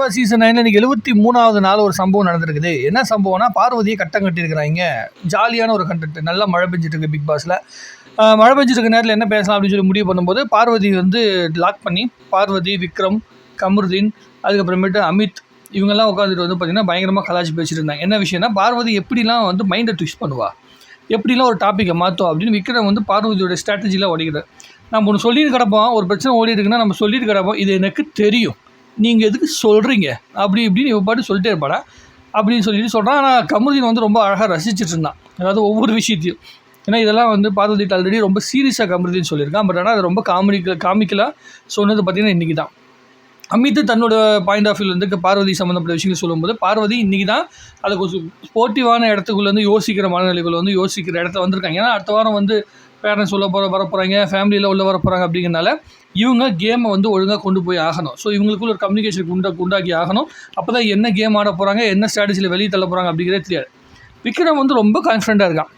இப்போ சீசன் நைன்ல இன்னைக்கு எழுபத்தி மூணாவது நாள் ஒரு சம்பவம் நடந்திருக்குது. என்ன சம்பவம்னா பார்வதியை கட்டம் கட்டியிருக்கிறாங்க. ஜாலியான ஒரு கண்டென்ட் நல்லா மழை பெஞ்சிட்டு இருக்கு பிக் பாஸில் மழை பெஞ்சிட்டு இருக்க நேரத்தில் என்ன பேசலாம் அப்படின்னு சொல்லி முடிவு பண்ணும்போது பார்வதி வந்து லாக் பண்ணி பார்வதி விக்ரம் கமருதீன் அதுக்கப்புறமேட்டு அமித் இவங்கெல்லாம் உட்காந்துட்டு வந்து பார்த்திங்கன்னா பயங்கரமாக கலாச்சி பேசிட்டு இருந்தாங்க என்ன விஷயம்னா பார்வதி எப்படிலாம் வந்து மைண்டை ட்விஸ்ட் பண்ணுவா? எப்படிலாம் ஒரு டாப்பிக்கை மாற்றும் அப்படின்னு விக்ரம் வந்து பார்வதியோட ஸ்ட்ராட்டஜியில் உடைக்கிறார் நம்ம ஒன்று சொல்லிட்டு கிடப்போம் ஒரு பிரச்சனை ஓடிட்டு இருக்குன்னா நம்ம சொல்லிட்டு கிடப்போம் இது எனக்கு தெரியும். நீங்கள் எதுக்கு சொல்கிறீங்க அப்படி இப்படின்னு இவ பாட்டு சொல்லிட்டே இருப்பாடா அப்படின்னு சொல்லிட்டு சொல்கிறான் ஆனால் கமருதீன் வந்து ரொம்ப அழகாக ரசிச்சிட்டு இருந்தான். அதாவது ஒவ்வொரு விஷயத்தையும். ஏன்னா இதெல்லாம் வந்து பார்த்துட்டு ஆல்ரெடி ரொம்ப சீரியஸாக கமருதீன் சொல்லியிருக்கான். பட் ஆனால் அது ரொம்ப காமெடி காமிக்கலாக சொன்னது பார்த்திங்கன்னா இன்றைக்கி தான் அமித் தன்னோட பாயிண்ட் ஆஃப் வியூலேருந்து பார்வதி சம்மந்தப்பட்ட விஷயங்கள் சொல்லும்போது பார்வதி இன்றைக்கி தான் அதை கொஞ்சம் ஸ்போர்ட்டிவான இடத்துக்குள்ளேருந்து யோசிக்கிற மனநிலைகள் வந்து யோசிக்கிற இடத்த வந்திருக்காங்க. ஏன்னா அடுத்த வாரம் வந்து பேரண்ட்ஸ் உள்ள போகிற வர போகிறாங்க ஃபேமிலியில் உள்ள வர போகிறாங்க அப்படிங்கிறனால இவங்க கேமை வந்து ஒழுங்காக கொண்டு போய் ஆகணும். ஸோ இவங்களுக்குள்ள ஒரு கம்யூனிகேஷன் உண்டா உண்டாக்கி ஆகணும். அப்போ தான் என்ன கேம் ஆட போகிறாங்க என்ன ஸ்ட்ராட்டஜியில் வெளியே தள்ள போகிறாங்க அப்படிங்கிறதே தெரியாது. விக்ரம் வந்து ரொம்ப கான்ஃபிடண்ட்டாக இருக்கான்.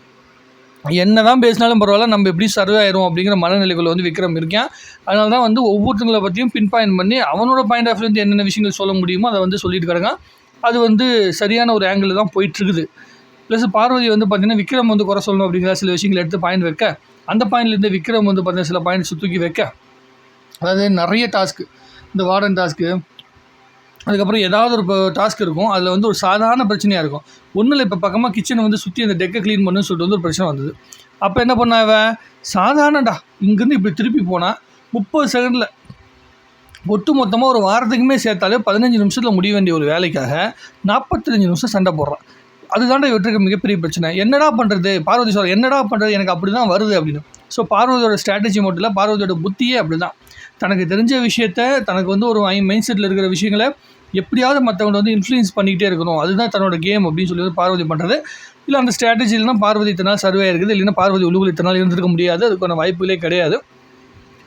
என்ன தான் பேசினாலும் பரவாயில்ல நம்ம எப்படி சர்வே ஆயிரும் அப்படிங்கிற மனநிலைகள் வந்து விக்ரம் இருக்கேன். அதனால தான் வந்து ஒவ்வொருத்தங்களை பற்றியும் பின் பாயிண்ட் பண்ணி அவனோட பாயிண்ட் ஆஃப் வியூலேருந்து என்னென்ன விஷயங்கள் சொல்ல முடியுமோ அதை வந்து சொல்லிட்டு கிடக்கான். அது வந்து சரியான ஒரு ஆங்கிள் தான் போயிட்டுருக்குது ப்ளஸ் பார்வதி வந்து பார்த்திங்கன்னா விக்ரம் வந்து குறை சொல்லணும் அப்படிங்கிற சில விஷயங்கள் எடுத்து பாயிண்ட் வைக்க. அந்த பாயிண்ட்லேருந்து விக்ரம் வந்து பார்த்தீங்கன்னா சில பாயிண்ட்ஸ் தூக்கி வைக்க. அதாவது நிறைய டாஸ்க்கு இந்த வார்டன் டாஸ்க்கு அதுக்கப்புறம் ஏதாவது ஒரு டாஸ்க் இருக்கும். அதில் வந்து ஒரு சாதாரண பிரச்சனையாக இருக்கும். ஒன்றும் இல்லை இப்போ பக்கமாக கிச்சனை வந்து சுற்றி அந்த டெக்கை க்ளீன் பண்ணுன்னு சொல்லிட்டு வந்து ஒரு பிரச்சனை வந்தது. அப்போ என்ன பண்ணா சாதாரணடா இங்கேருந்து இப்படி திருப்பி போனால் முப்பது செகண்டில் ஒட்டு மொத்தமாக ஒரு வாரத்துக்குமே சேர்த்தாலே பதினஞ்சு நிமிஷத்தில் முடிய வேண்டிய ஒரு வேலைக்காக நாற்பத்தஞ்சு நிமிஷம் சண்டை போடுறான். அதுதான்டா இவற்றுக்கு மிகப்பெரிய பிரச்சனை. என்னடா பண்ணுறது பார்வதி சொல்ற என்னடா பண்ணுறது எனக்கு அப்படி தான் வருது அப்படின்னு. ஸோ பார்வதியோட ஸ்ட்ராட்டஜி மட்டும் இல்லை பார்வதியோட புத்தியே அப்படி தான் தனக்கு தெரிஞ்ச விஷயத்த தனக்கு வந்து ஒரு மைண்ட் செட்டில் இருக்கிற விஷயங்களை எப்படியாவது மற்றவங்க வந்து இன்ஃப்ளூயன்ஸ் பண்ணிக்கிட்டே இருக்கணும். அதுதான் தன்னோட கேம் அப்படின்னு சொல்லி வந்து பார்வதி பண்ணுறது இல்லை அந்த ஸ்ட்ராட்டஜிலாம் பார்வதி இத்தனை சர்வே இருக்குது இல்லைன்னா பார்வதி உள்ளுக்குள்ள இத்தனால் இருந்திருக்க முடியாது. அதுக்கான வாய்ப்புகளே கிடையாது.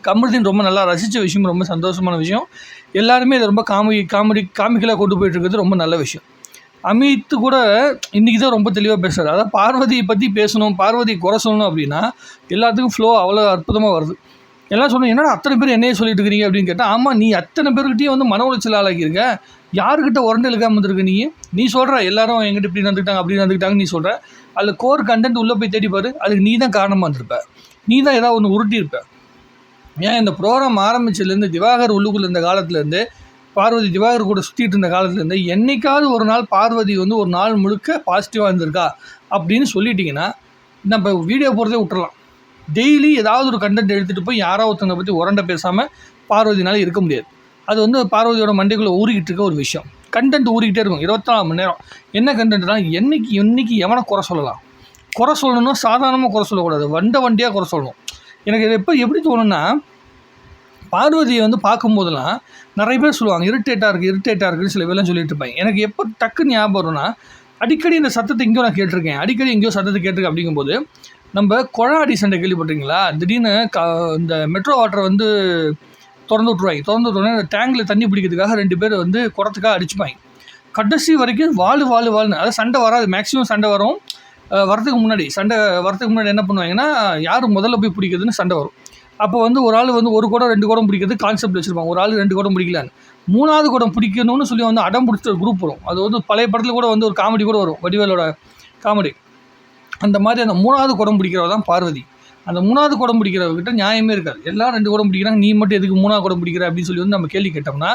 கமருதீன் ரொம்ப நல்லா ரசித்த விஷயம் ரொம்ப சந்தோஷமான விஷயம். எல்லாருமே இதை ரொம்ப காமெடி காமெடி காமிக்கலாக கொண்டு போயிட்டு இருக்கிறது ரொம்ப நல்ல விஷயம். அமித் கூட இன்றைக்கி தான் ரொம்ப தெளிவாக பேசுகிறார் அதாவது பார்வதியை பற்றி பேசணும் பார்வதியை குறை சொல்லணும் அப்படின்னா எல்லாத்துக்கும் ஃப்ளோ அவ்வளோ அற்புதமாக வருது. எல்லாம் சொல்லணும் என்னடா அத்தனை பேர் என்னையே சொல்லிட்டு இருக்கிறீங்க அப்படின்னு கேட்டால் ஆமாம் நீ அத்தனை பேர்கிட்டையும் வந்து மன உளைச்சல் ஆளாக்கியிருக்க. யாருக்கிட்ட உரண்டு இழுக்காமல் இருந்திருக்க நீ? நீ சொல்கிற எல்லாரும் எங்கிட்ட இப்படி நடந்துக்கிட்டாங்க அப்படி நடந்துக்கிட்டாங்க நீ சொல்கிற அதில் கோர் கண்டென்ட் உள்ளே போய் தேடி பாரு அதுக்கு நீ தான் காரணமாக இருந்திருப்ப. நீ தான் ஏதாவது ஒன்று உருட்டியிருப்ப. ஏன் இந்த ப்ரோக்ராம் ஆரம்பிச்சதுலேருந்து திவாகர் உள்ளுக்குள்ள இந்த காலத்துலேருந்து பார்வதி திவாகர் கூட சுற்றிட்டு இருந்த காலத்துலேருந்து என்றைக்காவது ஒரு நாள் பார்வதி வந்து ஒரு நாள் முழுக்க பாசிட்டிவாக இருந்திருக்கா அப்படின்னு சொல்லிட்டிங்கன்னா நம்ம வீடியோ போகிறதே விட்டுறலாம். டெய்லி ஏதாவது ஒரு கண்டென்ட் எடுத்துகிட்டு போய் யாரோ ஒருத்தவங்க பற்றி உரண்ட பேசாமல் பார்வதினால இருக்க முடியாது. அது வந்து பார்வதியோட மண்டைக்குள்ளே ஊறிக்கிட்டு இருக்க ஒரு விஷயம். கண்டென்ட் ஊறிக்கிட்டே இருக்கும். இருபத்தி மணி நேரம். என்ன கண்டென்ட்னா என்னைக்கு என்னைக்கு எவனை குறை சொல்லலாம்? குறை சொல்லணும்னா சாதாரணமாக குறை சொல்லக்கூடாது. வண்ட வண்டியாக குறை சொல்லணும். எனக்கு இது எப்போ எப்படி தோணுன்னா பார்வதியை வந்து பார்க்கும்போதெல்லாம் நிறைய பேர் சொல்லுவாங்க இரிட்டேட்டாக இருக்குது இரிட்டேட்டாக இருக்குன்னு சில பேர்லாம் சொல்லிட்டு இருப்பாங்க. எனக்கு எப்போ டக்குன்னு ஞாபகம் வரும்னா அடிக்கடி இந்த சத்தத்தை எங்கேயோ நான் கேட்டிருக்கேன். அடிக்கடி எங்கேயோ சத்தத்தை கேட்டிருக்கேன் அப்படிங்கும்போது நம்ம குழாடி சண்டை கேள்விப்பட்டிருக்கீங்களா? திடீர்னு க இந்த மெட்ரோ வாட்டரை வந்து திறந்து விட்ருவாங்க திறந்து விட்டோன்னே அந்த டேங்கில் தண்ணி பிடிக்கிறதுக்காக ரெண்டு பேர் வந்து குடத்துக்காக அடிச்சுப்பாங்க. கடைசி வரைக்கும் வாழ் வாழ் வாழ்னு அதாவது சண்டை வராது. மேக்ஸிமம் சண்டை வரும். வரதுக்கு முன்னாடி சண்டை வரதுக்கு முன்னாடி என்ன பண்ணுவாங்கன்னா யார் முதல்ல போய் பிடிக்கிறதுன்னு சண்டை வரும். அப்போ வந்து ஒரு ஆள் வந்து ஒரு குடம் ரெண்டு குடம் பிடிக்கிறது கான்செப்ட் வச்சுருப்பாங்க. ஒரு ஆள் ரெண்டு குடம் பிடிக்கலான்னு மூணாவது குடம் பிடிக்கணும்னு சொல்லி வந்து அடம் பிடிச்ச ஒரு குரூப் வரும். அது வந்து பழைய படத்தில் கூட வந்து ஒரு காமெடி கூட வரும். வடிவேலோட காமெடி அந்த மாதிரி அந்த மூணாவது குடம் பிடிக்கிறவ தான் பார்வதி. அந்த மூணாவது குடம் பிடிக்கிறவர்கிட்ட நியாயமே இருக்காது. எல்லாம் ரெண்டு குடம் பிடிக்கிறாங்க நீ மட்டும் எதுக்கு மூணாவது குடம் பிடிக்கிற அப்படின்னு சொல்லி வந்து நம்ம கேள்வி கேட்டோம்னா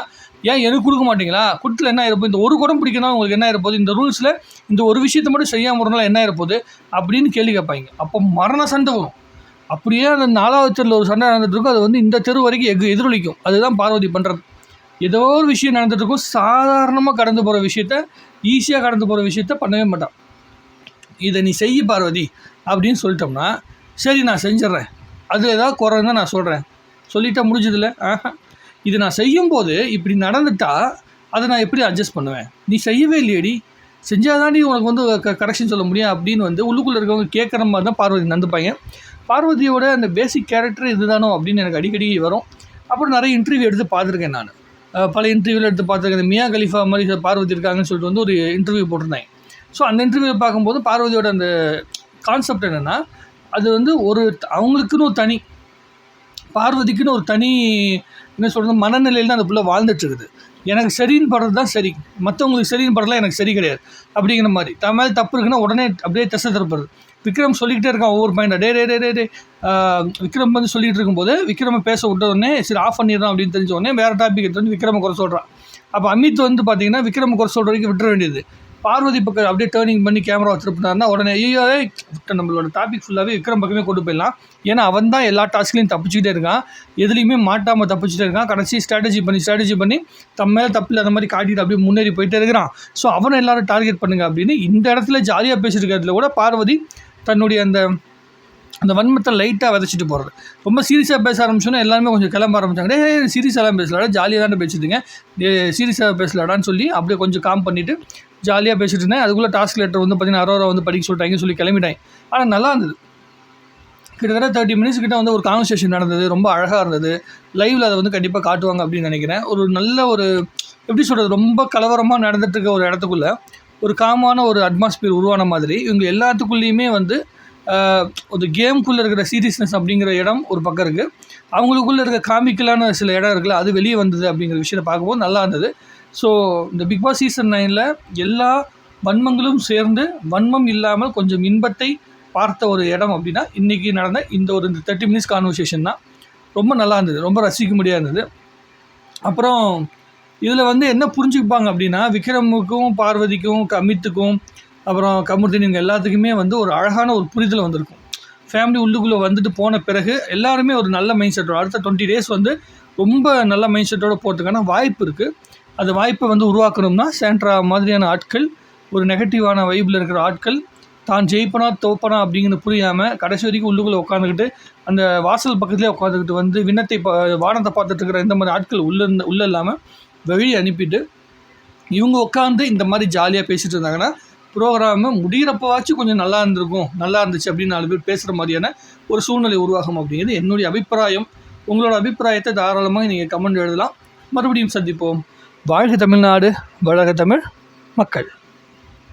ஏன் எனக்கு கொடுக்க மாட்டீங்களா? குட்டில் என்ன இருப்போம் இந்த ஒரு குடம் பிடிக்கணும் உங்களுக்கு என்ன இருப்போது இந்த ரூல்ஸில் இந்த ஒரு விஷயத்தை மட்டும் செய்யாமல் இருந்தாலும் என்ன இருப்போது அப்படின்னு கேள்வி கேட்பாங்க. அப்போ மரண சண்டை வரும். அப்படியே அந்த நாலாவது தெருவில் ஒரு சண்டை நடந்துட்டு இருக்கும் அது வந்து இந்த தெரு வரைக்கும் எகு எதிரொலிக்கும். அதுதான் பார்வதி பண்ணுறது ஏதோ ஒரு விஷயம் நடந்துட்டு இருக்கும் சாதாரணமாக கடந்து போகிற விஷயத்த ஈஸியாக கடந்து போகிற விஷயத்த பண்ணவே மாட்டான். இதை நீ செய்ய பார்வதி அப்படின்னு சொல்லிட்டோம்னா சரி நான் செஞ்சிட்றேன். அது ஏதாவது குறைன்னு நான் சொல்கிறேன் சொல்லிட்டா முடிஞ்சதில்ல. ஆஹா. இது நான் செய்யும்போது இப்படி நடந்துட்டால் அதை நான் எப்படி அட்ஜஸ்ட் பண்ணுவேன்? நீ செய்யவே இல்லையடி. செஞ்சால் தாண்டி உனக்கு வந்து க கரெக்ஷன் சொல்ல முடியும் அப்படின்னு வந்து உள்ளுக்குள்ளே இருக்கவங்க கேட்குற மாதிரி தான் பார்வதி நடந்துப்பாங்க பார்வதியோட அந்த பேசிக் கேரக்டர் இதுதானோ அப்படின்னு எனக்கு அடிக்கடி வரும். அப்புறம் நிறைய இன்டர்வியூ எடுத்து பார்த்துருக்கேன் நான். பல இன்டர்வியூவில் எடுத்து பார்த்துருக்கேன். மியா கலிஃபா மாதிரி பார்வதி இருக்காங்கன்னு சொல்லிட்டு வந்து ஒரு இன்டர்வியூ போட்டிருந்தேன். ஸோ அந்த இன்டர்வியூ பார்க்கும்போது பார்வதியோட அந்த கான்செப்ட் என்னென்னா அது வந்து ஒரு அவங்களுக்குன்னு ஒரு தனி பார்வதிக்குன்னு ஒரு தனி என்ன சொல்கிறது மனநிலையில் தான் அந்த பிள்ளை வாழ்ந்துட்டுருக்குது. எனக்கு சரின்னு படுறது தான் சரி. மற்றவங்களுக்கு சரின்னு படுறதுலாம் எனக்கு சரி கிடையாது. அப்படிங்கிற மாதிரி. தன் மேலே தப்பு இருக்குன்னா உடனே அப்படியே திசை திருப்புறது. விக்ரம் சொல்லிக்கிட்டே இருக்கான் ஒவ்வொரு பாயிண்ட் டே டே டே டே டே விக்ரம் வந்து சொல்லிகிட்டு இருக்கும்போது விக்ரம பேச விட்ட உடனே சரி ஆஃப் பண்ணிடுறான் அப்படின்னு தெரிஞ்ச உடனே வேறு டாபிக் எடுத்து வந்து விக்ரம குறை சொல்கிறான் அப்போ அமித் வந்து பார்த்தீங்கன்னா விக்ரம குறை சொல்கிற வரைக்கும் விட்டுற வேண்டியது. பார்வதி பக்கம் அப்படியே டேர்னிங் பண்ணி கேமரா திருப்பினாருன்னா உடனே ஐயோ நம்மளோட டாபிக் ஃபுல்லாகவே விக்ரம் பக்கமே கொண்டு போயிடலாம். ஏன்னா அவன் தான் எல்லா டாஸ்க்லையும் தப்பிச்சுக்கிட்டே இருக்கான். எதுலேயுமே மாட்டாமல் தப்பிச்சுட்டே இருக்கான். கடைசி ஸ்ட்ராட்டஜி பண்ணி ஸ்ட்ராட்டஜி பண்ணி தம் மேலே தப்பில் அந்த மாதிரி காட்டிட்டு அப்படியே முன்னேறி போயிட்டே இருக்கிறான். ஸோ அவனை எல்லாரும் டார்கெட் பண்ணுங்க அப்படின்னு இந்த இடத்துல ஜாலியாக பேசியிருக்கிறதுல கூட பார்வதி தன்னுடைய அந்த அந்த வன்மத்தை லைட்டாக விதைச்சிட்டு போகிறது ரொம்ப சீரியஸாக பேச ஆரம்பிச்சோன்னா எல்லாருமே கொஞ்சம் கிளம்ப ஆரம்பிச்சாங்க. டே சீரியஸாலாம் பேசலாடா ஜாலியாக தானே பேசிட்டுங்க சீரியஸாக பேசலாடான்னு சொல்லி அப்படியே கொஞ்சம் காம் பண்ணிவிட்டு ஜாலியாக பேசிட்டு இருந்தேன். அதுக்குள்ளே டாஸ்க் லெட்டர் வந்து பார்த்தீங்கன்னா அரோரா வந்து படிக்க சொல்லிட்டாங்கன்னு சொல்லி கிளம்பிட்டாங்க. ஆனால் நல்லா இருந்தது. கிட்டத்தட்ட தேர்ட்டி மினிட்ஸ் கிட்ட வந்து ஒரு கான்வர்சேஷன் நடந்தது. ரொம்ப அழகாக இருந்தது. லைவில் அதை வந்து கண்டிப்பாக காட்டுவாங்க அப்படின்னு நினைக்கிறேன். ஒரு நல்ல ஒரு எப்படி சொல்கிறது ரொம்ப கலவரமாக நடந்துட்டு இருக்க ஒரு இடத்துக்குள்ளே ஒரு காமான ஒரு அட்மாஸ்பியர் உருவான மாதிரி இவங்க எல்லாத்துக்குள்ளேயுமே வந்து ஒரு கேம்குள்ளே இருக்கிற சீரியஸ்னஸ் அப்படிங்கிற இடம் ஒரு பக்கம் இருக்குது அவங்களுக்குள்ளே இருக்க காமிக்கலான சில இடம் இருக்குல்ல அது வெளியே வந்தது அப்படிங்கிற விஷயத்தை பார்க்கும்போது நல்லா இருந்தது. ஸோ இந்த பிக் பாஸ் சீசன் நைனில் எல்லா வன்மங்களும் சேர்ந்து வன்மம் இல்லாமல் கொஞ்சம் இன்பத்தை பார்த்த ஒரு இடம் அப்படின்னா இன்றைக்கி நடந்த இந்த ஒரு இந்த தேர்ட்டி மினிட்ஸ் கான்வர்சேஷன் தான். ரொம்ப நல்லா இருந்தது. ரொம்ப ரசிக்க முடியா இருந்தது. அப்புறம் இதில் வந்து என்ன புரிஞ்சுப்பாங்க அப்படின்னா விக்ரமுக்கும் பார்வதிக்கும் கமித்துக்கும் அப்புறம் கமுர்தின் இவங்க எல்லாத்துக்குமே வந்து ஒரு அழகான ஒரு புரிதல் வந்திருக்கும். ஃபேமிலி உள்ளுக்குள்ளே வந்துட்டு போன பிறகு எல்லாருமே ஒரு நல்ல மைண்ட் செட்டோட அடுத்த டுவெண்ட்டி டேஸ் வந்து ரொம்ப நல்ல மைண்ட் செட்டோட போகிறதுக்கான வாய்ப்பு இருக்குது அந்த வாய்ப்பை வந்து உருவாக்கணும்னா சேண்ட்ரா மாதிரியான ஆட்கள் ஒரு நெகட்டிவான வைப்பில் இருக்கிற ஆட்கள் தான் ஜெயிப்பனா தோப்பனா அப்படிங்கிறது புரியாமல் கடைசி வரைக்கும் உள்ளுக்குள்ளே உட்காந்துக்கிட்டு அந்த வாசல் பக்கத்துலேயே உட்காந்துக்கிட்டு வந்து விண்ணத்தை பா வானத்தை பார்த்துட்டு இருக்கிற இந்த மாதிரி ஆட்கள் உள்ளே இருந்த உள்ளே இல்லாமல் வெளியே அனுப்பிட்டு இவங்க உட்காந்து இந்த மாதிரி ஜாலியாக பேசிட்டு இருந்தாங்கன்னா ப்ரோக்ராமு முடிகிறப்பவாச்சும் கொஞ்சம் நல்லா இருந்திருக்கும் நல்லா இருந்துச்சு அப்படின்னு நாலு பேர் பேசுகிற மாதிரியான ஒரு சூழ்நிலை உருவாகும் அப்படிங்கிறது என்னுடைய அபிப்பிராயம். உங்களோட அபிப்பிராயத்தை தாராளமாக நீங்கள் கமெண்ட் எழுதலாம். மறுபடியும் சந்திப்போம். வாழ்க தமிழ்நாடு வளர்க தமிழ் மக்கள்.